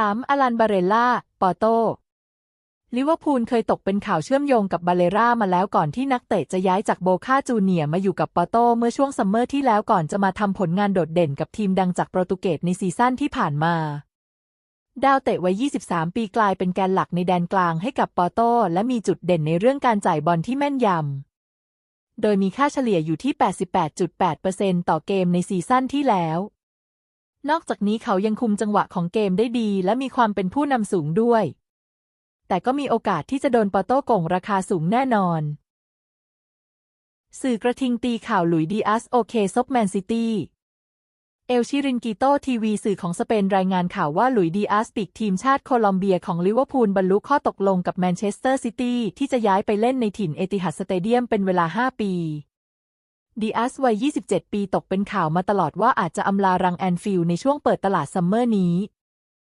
3. อลันบาเรล่า ปอโตลิเวอร์พูลเคยตกเป็นข่าวเชื่อมโยงกับบาเลร่ามาแล้วก่อนที่นักเตะจะย้ายจากโบคาจูเนียมาอยู่กับปอโตเมื่อช่วงซัมเมอร์ที่แล้วก่อนจะมาทำผลงานโดดเด่นกับทีมดังจากโปรตุเกสในซีซั่นที่ผ่านมา ดาวเตะวัย 23 ปีกลายเป็นแกนหลักในแดนกลางให้กับปอโตและมีจุดเด่นในเรื่องการจ่ายบอลที่แม่นยำ โดยมีค่าเฉลี่ยอยู่ที่ 88.8%ต่อเกมในซีซั่นที่แล้ว นอกจากนี้เขายังคุมจังหวะของเกมได้ดี และมีความเป็นผู้นำสูงด้วย แต่ก็มีโอกาสที่จะโดนปอโต้โก่งราคาสูงแน่นอน สื่อกระทิงตีข่าวหลุยดีอัสโอเคซบแมนซิตี้เอลชิรินกิโตทีวีสื่อของสเปนรายงานข่าวว่าหลุยดีอัสปีกทีมชาติโคลอมเบียของลิเวอร์พูลบรรลุข้อตกลงกับแมนเชสเตอร์ซิตี้ที่จะย้ายไปเล่นในถิ่นเอติฮัดสเตเดียมเป็นเวลา 5 ปี ดีอัสวัย 27 ปีตกเป็นข่าวมาตลอดว่าอาจจะอำลารังแอนฟิลในช่วงเปิดตลาดซัมเมอร์นี้